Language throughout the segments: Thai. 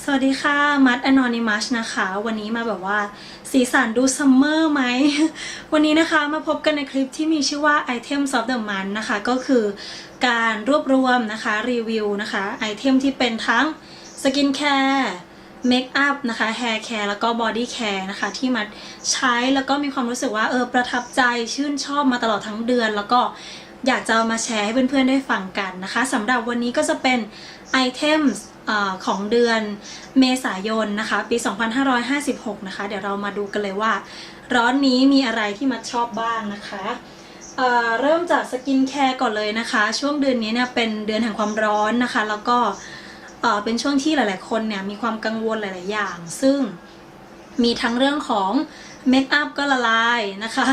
สวัสดีค่ะ มัด Anonymous นะคะ วันนี้มาแบบว่า สีสันดูซัมเมอร์ไหม วันนี้นะคะมาพบกันในคลิปที่มีชื่อว่า Items of the Month นะคะ ก็คือการรวบรวมนะคะ รีวิวนะคะไอเทมที่เป็นทั้งสกินแคร์เมคอัพนะคะแฮร์แคร์แล้วก็บอดี้แคร์นะคะ ที่มัดใช้แล้วก็มีความรู้สึกว่าเออประทับใจชื่นชอบมาตลอดทั้งเดือน แล้วก็อยากจะมาแชร์ให้เพื่อนๆได้ฟังกันนะคะสำหรับวันนี้ก็จะเป็นไอเทม ของเดือนเมษายนนะคะ ปี 2556 นะคะ เดี๋ยวเรามาดูกันเลยว่า ร้อนนี้มีอะไรที่มัดชอบบ้างนะคะเเริ่มจากสกินแคร์ก่อนเลยนะคะ ช่วงเดือนนี้เนี่ยเป็นเดือนแห่งความร้อนนะคะ แล้วก็เเป็นช่วงที่หลาย ๆ คนเนี่ยมีความกังวลหลาย ๆ อย่าง ซึ่งมีทั้งเรื่องของเมคอัพก็ละลายนะคะ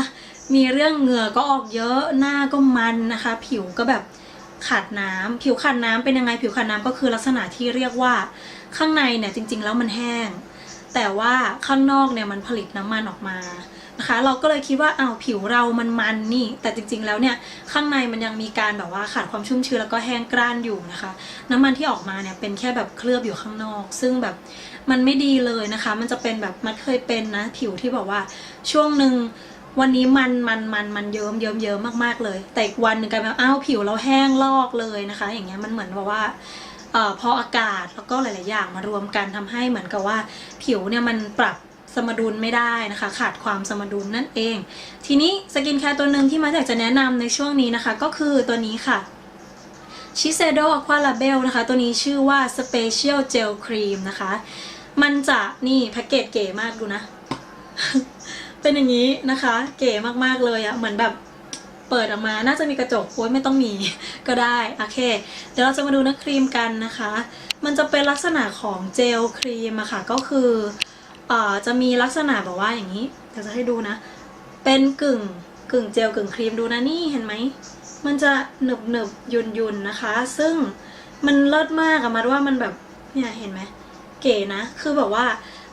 มีเรื่องเหงื่อก็ออกเยอะหน้าก็มันนะคะ ผิวก็แบบ ขาดน้ำผิวขาดน้ำเป็นยังไงผิวขาดน้ำก็คือลักษณะที่เรียกว่าข้างในเนี่ยจริง ๆ แล้วมันแห้ง แต่ว่าข้างนอกเนี่ยมันผลิตน้ำมันออกมานะคะ เราก็เลยคิดว่าอ้าวผิวเรามันมันนี่ แต่จริง ๆ แล้วเนี่ยข้างในมันยังมีการแบบว่าขาดความชุ่มชื้นแล้วก็แห้งกร้านอยู่นะคะ น้ำมันที่ออกมาเนี่ยเป็นแค่แบบเคลือบอยู่ข้างนอก ซึ่งแบบมันไม่ดีเลยนะคะ มันจะเป็นแบบมันเคยเป็นนะผิวที่แบบว่าช่วงหนึ่ง วันนี้มันมันมันมันเยิ้มเยิ้มเยิ้มมากๆเลย แต่อีกวันหนึ่งกลายเป็นอ้าวผิวเราแห้งลอกเลยนะคะ อย่างเงี้ยมันเหมือนแบบว่าเอ่อพออากาศแล้วก็หลาย ๆ อย่างมารวมกันทำให้เหมือนกับว่า ผิวเนี่ยมันปรับสมดุลไม่ได้นะคะ ขาดความสมดุลนั่นเอง ทีนี้สกินแคร์ตัวหนึ่งที่มาอยากจะแนะนำในช่วงนี้นะคะ ก็คือตัวนี้ค่ะ Shiseido Aqua Label นะคะ ตัวนี้ชื่อว่า Special Gel Cream นะคะ มันจะนี่แพ็กเกจเก๋มากดูนะ เป็นอย่างนี้นะคะ เก๋มากๆเลยอะเหมือนแบบเปิดออกมา น่าจะมีกระจกโอ้ยไม่ต้องมี ก็ได้ โอเค เดี๋ยวเราจะมาดูเนื้อครีมกันนะคะ มันจะเป็นลักษณะของเจลครีมอะค่ะ ก็คือเอ่อจะมีลักษณะแบบว่าอย่างนี้เดี๋ยวจะให้ดูนะ เป็นกึ่งกึ่งเจลกึ่งครีมดูนะนี่เห็นไหม มันจะหนึบหนึบยุนยุนนะคะ ซึ่งมันเลิศมากอะมาว่ามันแบบเนี่ยเห็นไหมเก๋นะ คือแบบว่า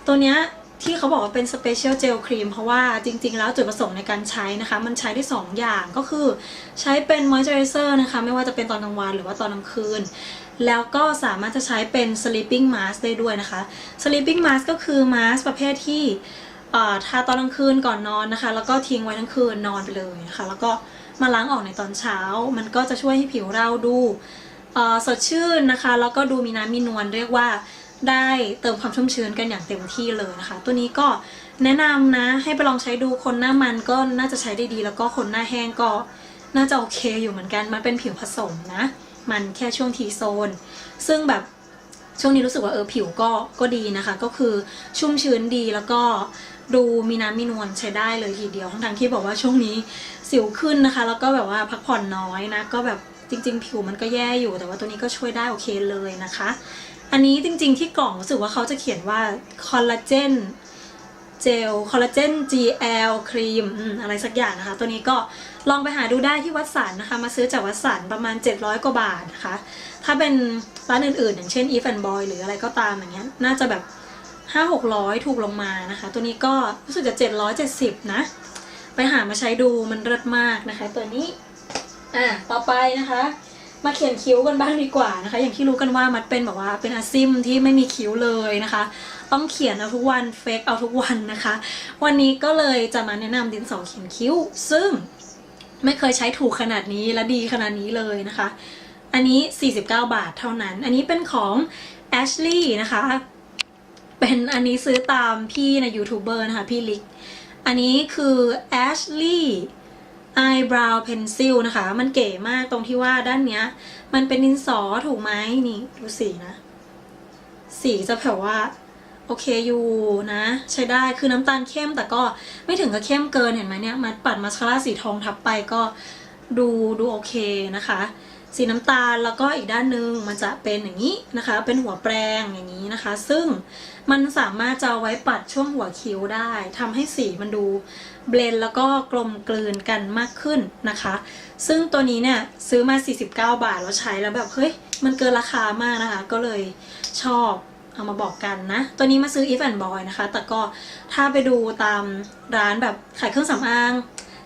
ตัวเนี้ย ที่เขาบอกว่าเป็น Special Gel Cream เพราะว่าจริงๆ แล้วจุดประสงค์ในการใช้นะคะ มันใช้ได้ 2 อย่างก็คือใช้เป็น Moisturizer นะคะ ไม่ว่าจะเป็นตอนกลางวันหรือว่าตอนกลางคืน แล้วก็สามารถจะใช้เป็น Sleeping Mask ได้ด้วยนะคะ Sleeping Mask ก็คือ mask ประเภทที่อ่อทาตอนกลางคืนก่อนนอนนะคะ แล้วก็ทิ้งไว้ทั้งคืนนอนไปเลยนะคะ แล้วก็มาล้างออกในตอนเช้า มันก็จะช่วยให้ผิวเราดูอ่อสดชื่นนะคะ แล้วก็ดูมีน้ำมีนวลเรียกว่า ได้เติมความชุ่มชื้นกันอย่างเต็มที่เลยนะคะ ตัวนี้ก็แนะนำนะให้ไปลองใช้ดูคนหน้ามันก็น่าจะใช้ได้ดี แล้วก็คนหน้าแห้งก็น่าจะโอเคอยู่เหมือนกัน มันเป็นผิวผสมนะ มันแค่ช่วงทีโซน ซึ่งแบบช่วงนี้รู้สึกว่าเออผิวก็ก็ดีนะคะ ก็คือชุ่มชื้นดีแล้วก็ดูมีน้ำมีนวลใช้ได้เลยทีเดียวทั้งๆที่บอกว่าช่วงนี้สิวขึ้นนะคะ แล้วก็แบบว่าพักผ่อนน้อยนะ ก็แบบ จริง ๆ ผิวมันก็แย่อยู่แต่ว่าตัวนี้ก็ช่วยได้โอเคเลยนะคะ อันนี้จริง ๆ ที่กล่องรู้สึกว่าเขาจะเขียนว่าคอลลาเจนเจลคอลลาเจน GL ครีมอะไรสักอย่างนะคะ ตัวนี้ก็ลองไปหาดูได้ที่วัดสันนะคะ มาซื้อจากวัดสันประมาณ 700 กว่าบาทนะคะ ถ้าเป็นร้านอื่นๆ อย่างเช่น e f and Boy หรืออะไรก็ตามอย่างเงี้ยน่าจะแบบ5 600 ถูกลงมานะคะ ตัวนี้ก็รู้สึกจะ 770 นะ ไปหามาใช้ดูมันเลิศมากนะคะ ตัวนี้ อะต่อไปนะคะ มาเขียนคิ้วกันบ้างดีกว่านะคะ อย่างที่รู้กันว่ามันเป็นแบบว่าเป็นอาซิมที่ไม่มีคิ้วเลยนะคะ ต้องเขียนเอาทุกวันเฟกเอาทุกวันนะคะ วันนี้ก็เลยจะมาแนะนำดินสอเขียนคิ้ว ซึ่งไม่เคยใช้ถูกขนาดนี้และดีขนาดนี้เลยนะคะ อันนี้ 49 บาทเท่านั้น อันนี้เป็นของ Ashley นะคะ เป็นอันนี้ซื้อตามพี่ในยูทูบเบอร์นะคะ พี่ลิก อันนี้คือ Ashley eyebrow pencil นะคะ มันเก๋มากตรงที่ว่าด้านเนี้ย มันเป็นดินสอถูกไหมนี่ดูสีนะ สีจะแบบว่า โอเคอยู่นะ ใช้ได้คือน้ำตาลเข้มแต่ก็ไม่ถึงกับเข้มเกินเห็นไหมเนี่ย มาปัดมาสคาร่าสีทองทับไปก็ดูดูโอเคนะคะ สีน้ำตาลแล้วก็อีกด้านหนึ่งมันจะเป็นอย่างนี้นะคะ เป็นหัวแปรงอย่างนี้นะคะ ซึ่งมันสามารถจะเอาไว้ปัดช่วงหัวคิ้วได้ทำให้สีมันดูเบลนแล้วก็กลมกลืนกันมากขึ้นนะคะ ซึ่งตัวนี้เนี่ยซื้อมา 49 บาทแล้วใช้แล้วแบบเฮ้ยมันเกินราคามากนะคะ ก็เลยชอบเอามาบอกกันนะ ตัวนี้มาซื้อ if and boy นะคะ แต่ก็ถ้าไปดูตามร้านแบบขายเครื่องสำอาง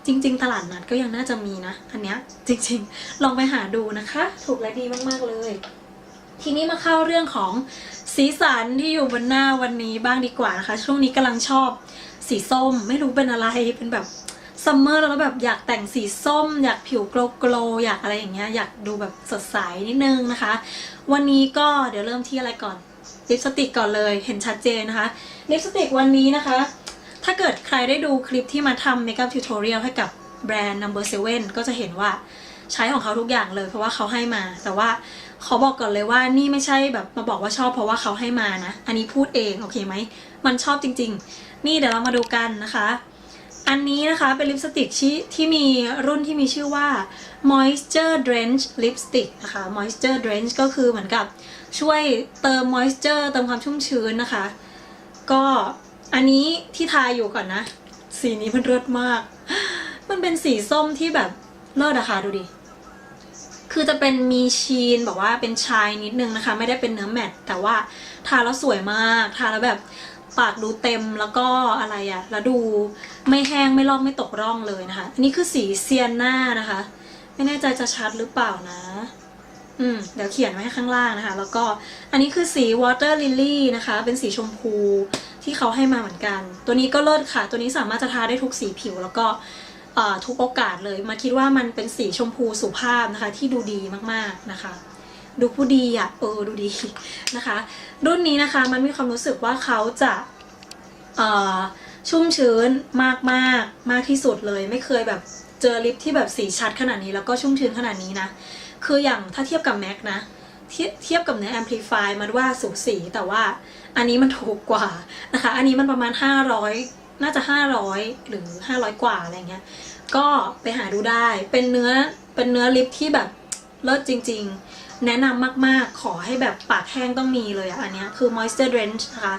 จริง ๆ ตลาดนัดก็ยังน่าจะมีนะ อันเนี้ยจริง ๆ ลองไปหาดูนะคะ ถูกและดีมากๆเลย ทีนี้มาเข้าเรื่องของสีสันที่อยู่บนหน้าวันนี้บ้างดีกว่านะคะ ช่วงนี้กำลังชอบสีส้ม ไม่รู้เป็นอะไรเป็นแบบซัมเมอร์แล้วแบบอยากแต่งสีส้ม อยากผิวโกลโกลอยากอะไรอย่างเงี้ยอยากดูแบบสดใสนิดนึงนะคะ วันนี้ก็เดี๋ยวเริ่มที่อะไรก่อนลิปสติกก่อนเลยเห็นชัดเจนนะคะลิปสติกวันนี้นะคะ ถ้าเกิดใครได้ดูคลิปที่มาทำเมคอัพทิวทอเรียลให้กับแบรนด์ Number Seven ก็จะเห็นว่าใช้ของเขาทุกอย่างเลยเพราะว่าเขาให้มา แต่ว่าขอบอกก่อนเลยว่านี่ไม่ใช่แบบมาบอกว่าชอบเพราะว่าเขาให้มานะ อันนี้พูดเองโอเคไหม มันชอบจริง ๆ นี่เดี๋ยวเรามาดูกันนะคะ อันนี้นะคะเป็นลิปสติกที่ที่มีรุ่นที่มีชื่อว่า moisture drench lipstick นะคะ moisture drench ก็คือเหมือนกับช่วยเติม moisture เติมความชุ่มชื้นนะคะ ก็ อันนี้ที่ทาอยู่ก่อนนะ สีนี้มันเลิศมาก มันเป็นสีส้มที่แบบเลิศอะค่ะดูดิ คือจะเป็นมีชีนแบบว่าเป็นชายนิดนึงนะคะ ไม่ได้เป็นเนื้อแมตต์แต่ว่าทาแล้วสวยมาก ทาแล้วแบบปากดูเต็มแล้วก็อะไรอะแล้วดูไม่แห้งไม่ลอกไม่ตกร่องเลยนะคะ อันนี้คือสีเซียนหน้านะคะ ไม่แน่ใจจะชัดหรือเปล่านะ อืมเดี๋ยวเขียนไว้ให้ข้างล่างนะคะ แล้วก็อันนี้คือสี water lily นะคะ เป็นสีชมพู ที่เขาให้มาเหมือนกัน ตัวนี้ก็เลิศค่ะ ตัวนี้สามารถจะทาได้ทุกสีผิว แล้วก็ทุกโอกาสเลย มาคิดว่ามันเป็นสีชมพูสุภาพนะคะ ที่ดูดีมากๆนะคะ ดูผู้ดีอะเออดูดีนะคะ รุ่นนี้นะคะมันมีความรู้สึกว่าเขาจะชุ่มชื้นมากมากๆมากที่สุดเลย ไม่เคยแบบเจอลิปที่แบบสีชัดขนาดนี้แล้วก็ชุ่มชื้นขนาดนี้นะ คืออย่างถ้าเทียบกับแม็กนะ เทียบกับเนื้อ Amplify มันว่าสูสีแต่ว่า อันนี้มันถูกกว่านะคะ อันนี้มันประมาณ 500 น่าจะ 500 หรือ 500 กว่าอะไรเงี้ย ก็ไปหาดูได้ เป็นเนื้อ เป็นเนื้อลิปที่แบบเลิศจริง ๆ แนะนำมากๆ ขอให้แบบปากแห้งต้องมีเลยอะอันเนี้ยคือ moisture drench นะคะ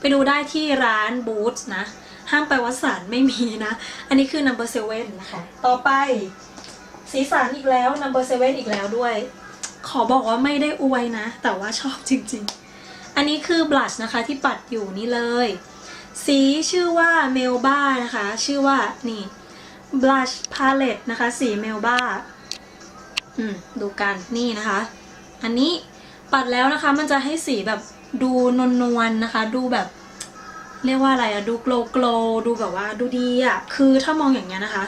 ไปดูได้ที่ร้าน Boots นะ ห้ามไปวัดสันไม่มีนะ อันนี้คือ number seven นะคะ ต่อไปสีสันอีกแล้ว number seven อีกแล้วด้วย ขอบอกว่าไม่ได้อวยนะ แต่ว่าชอบจริง ๆ อันนี้คือบลัชนะคะที่ปัดอยู่นี่เลย สีชื่อว่าเมลบ้านะคะ ชื่อว่านี่ blush palette นะคะ สีเมลบ้าอืมดูกันนี่นะคะ อันนี้ปัดแล้วนะคะมันจะให้สีแบบดูนวลนวลๆนะคะ ดูแบบ เรียกว่าอะไรอะดูโกลโกลดูแบบว่าดูดีอะคือถ้ามองอย่างเงี้ยนะคะ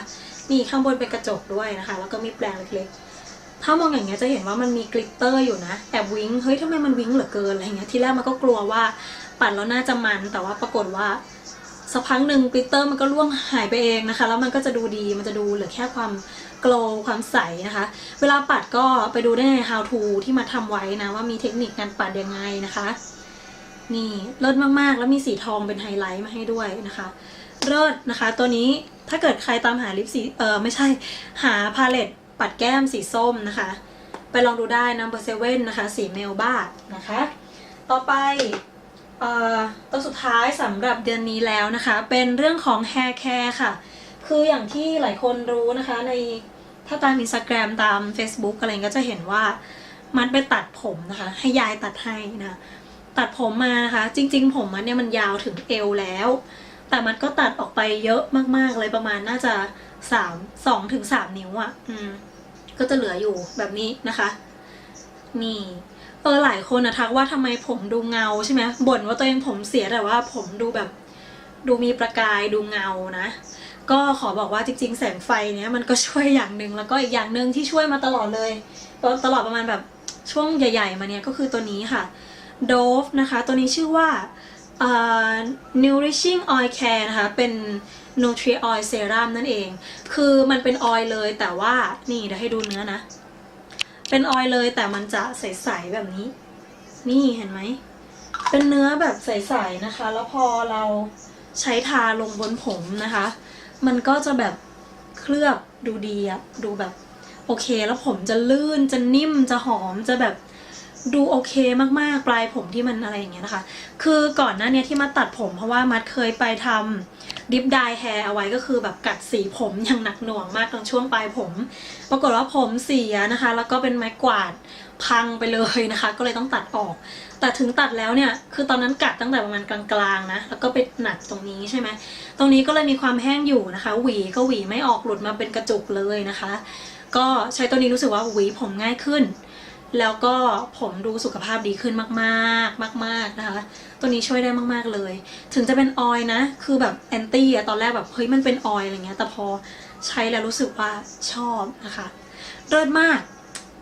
นี่ข้างบนเป็นกระจกด้วยนะคะ แล้วก็มีแปลงเล็กๆ ถ้ามองอย่างเงี้ยจะเห็นว่ามันมีกลิตเตอร์อยู่นะแอบวิ้งเฮ้ยทำไมมันวิ้งเหลือเกินอะไรเงี้ยทีแรกมันก็กลัวว่าปัดแล้วน่าจะมัน แต่ว่าปรากฏว่าสักพักหนึ่งกลิตเตอร์มันก็ร่วงหายไปเองนะคะ แล้วมันก็จะดูดีมันจะดูเหลือแค่ความโกลความใสนะคะ เวลาปัดก็ไปดูได้ใน how to ที่มาทำไว้นะว่ามีเทคนิคการปัดยังไงนะคะ นี่เลิศมากๆ แล้วมีสีทองเป็นไฮไลท์มาให้ด้วยนะคะเลิศนะคะ ตัวนี้ถ้าเกิดใครตามหาลิปสีเออไม่ใช่หาพาเลต ปัดแก้มสีส้มนะคะ ไปลองดูได้ number seven นะคะ สีเมลบ้านะคะ ต่อไปเอ่อตัวสุดท้ายสำหรับเดือนนี้แล้วนะคะ เป็นเรื่องของ hair care ค่ะ คืออย่างที่หลายคนรู้นะคะในถ้าตาม Instagram ตาม Facebook อะไรก็จะเห็นว่ามันไปตัดผมนะคะ ให้ยายตัดให้นะตัดผมมานะคะ จริง ๆ ผมมันเนี่ยมันยาวถึงเอวแล้ว แต่มันก็ตัดออกไปเยอะมากๆเลยประมาณน่าจะ สามสองถึงสามนิ้วอะ่ะ อืม ก็จะเหลืออยู่แบบนี้นะคะ นี่ เออหลายคนนะทักว่าทำไมผมดูเงาใช่ไหมบ่นว่าตัวเองผมเสียแต่ว่าผมดูแบบ ดูมีประกายดูเงานะก็ขอบอกว่าจริง ๆ แสงไฟเนี้ยมันก็ช่วยอย่างหนึ่งแล้วก็อีกอย่างหนึ่งที่ช่วยมาตลอดเลยตลอดประมาณแบบช่วงใหญ่ ๆ มาเนี้ยก็คือตัวนี้ค่ะ Dove นะคะ ตัวนี้ชื่อว่าเอ่อ Nourishing Oil Care นะคะ เป็น Nutri Oil Serum นั่นเอง คือมันเป็นออยล์เลยแต่ว่านี่เดี๋ยวให้ดูเนื้อนะ เป็นออยล์เลยแต่มันจะใสๆแบบนี้ นี่เห็นไหม เป็นเนื้อแบบใสๆนะคะ แล้วพอเราใช้ทาลงบนผมนะคะ มันก็จะแบบเคลือบดูดีอะดูแบบโอเคแล้วผมจะลื่นจะนิ่มจะหอมจะแบบดูโอเคมากๆ ปลายผมที่มันอะไรอย่างเงี้ยนะคะ คือก่อนหน้าเนี้ยที่มาตัดผมเพราะว่ามัดเคยไปทำ ดิฟดายแฮร์เอาไว้ก็คือแบบกัดสีผมอย่างหนักหน่วงมากตอนช่วงปลายผม ปรากฏว่าผมเสียนะคะ แล้วก็เป็นไม้กวาดพังไปเลยนะคะ ก็เลยต้องตัดออก แต่ถึงตัดแล้วเนี่ย คือตอนนั้นกัดตั้งแต่ประมาณกลางๆนะ แล้วก็ไปหนักตรงนี้ใช่ไหม ตรงนี้ก็เลยมีความแห้งอยู่นะคะ หวีก็หวีไม่ออกหลุดมาเป็นกระจุกเลยนะคะ ก็ใช้ตัวนี้รู้สึกว่าหวีผมง่ายขึ้น แล้วก็ผมดูสุขภาพดีขึ้นมากๆ มาก ๆนะคะ ตัวนี้ช่วยได้มากๆเลย ถึงจะเป็นออยนะ คือแบบแอนตี้อะตอนแรกแบบเฮ้ยมันเป็นออยอะไรเงี้ย แต่พอใช้แล้วรู้สึกว่าชอบนะคะเลิศมาก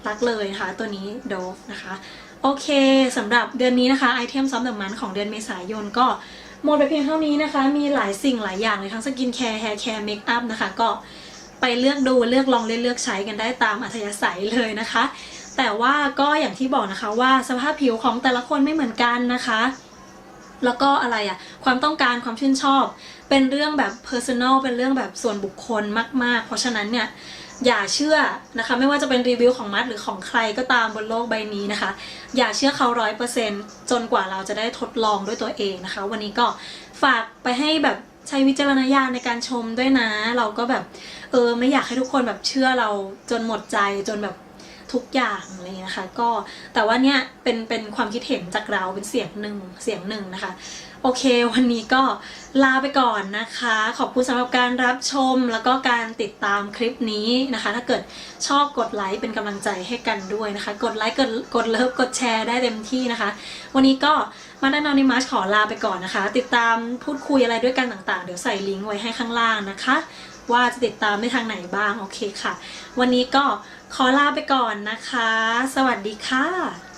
รักเลยนะคะตัวนี้โดฟนะคะ โอเคสำหรับเดือนนี้นะคะไอเทมซัมเดอร์มันของเดือนเมษายนก็หมดไปเพียงเท่านี้นะคะ มีหลายสิ่งหลายอย่างเลยทั้งสกินแคร์แฮร์แคร์เมคอัพนะคะ ก็ไปเลือกดูเลือกลองเล่นเลือกใช้กันได้ตามอัธยาศัยเลยนะคะ แต่ว่าก็อย่างที่บอกนะคะว่าสภาพผิวของแต่ละคนไม่เหมือนกันนะคะ แล้วก็อะไรอะความต้องการความชื่นชอบ เป็นเรื่องแบบ personal เป็นเรื่องแบบส่วนบุคคลมาก ๆ เพราะฉะนั้นเนี่ยอย่าเชื่อนะคะ ไม่ว่าจะเป็นรีวิวของมัดหรือของใครก็ตามบนโลกใบนี้นะคะ อย่าเชื่อเขาร้อยเปอร์เซนจนกว่าเราจะได้ทดลองด้วยตัวเองนะคะ วันนี้ก็ฝากไปให้แบบใช้วิจารณญาณในการชมด้วยนะ เราก็แบบเออไม่อยากให้ทุกคนแบบเชื่อเราจนหมดใจจนแบบ ทุกอย่างอะไรอย่างเลยนะคะ ก็แต่ว่าเนี่ยเป็นเป็นความคิดเห็นจากเราเป็นเสียงหนึ่งเสียงหนึ่งนะคะ โอเค วันนี้ก็ลาไปก่อนนะคะ ขอบคุณสำหรับการรับชมแล้วก็การติดตามคลิปนี้นะคะ ถ้าเกิดชอบกดไลค์เป็นกำลังใจให้กันด้วยนะคะ กดไลค์กดกดเลิฟกดแชร์ได้เต็มที่นะคะ วันนี้ก็มาดานอนิมัสขอลาไปก่อนนะคะ ติดตามพูดคุยอะไรด้วยกันต่างๆ เดี๋ยวใส่ลิงก์ไว้ให้ข้างล่างนะคะ ว่าจะติดตามได้ทางไหนบ้างโอเคค่ะ วันนี้ก็ขอลาไปก่อนนะคะ สวัสดีค่ะ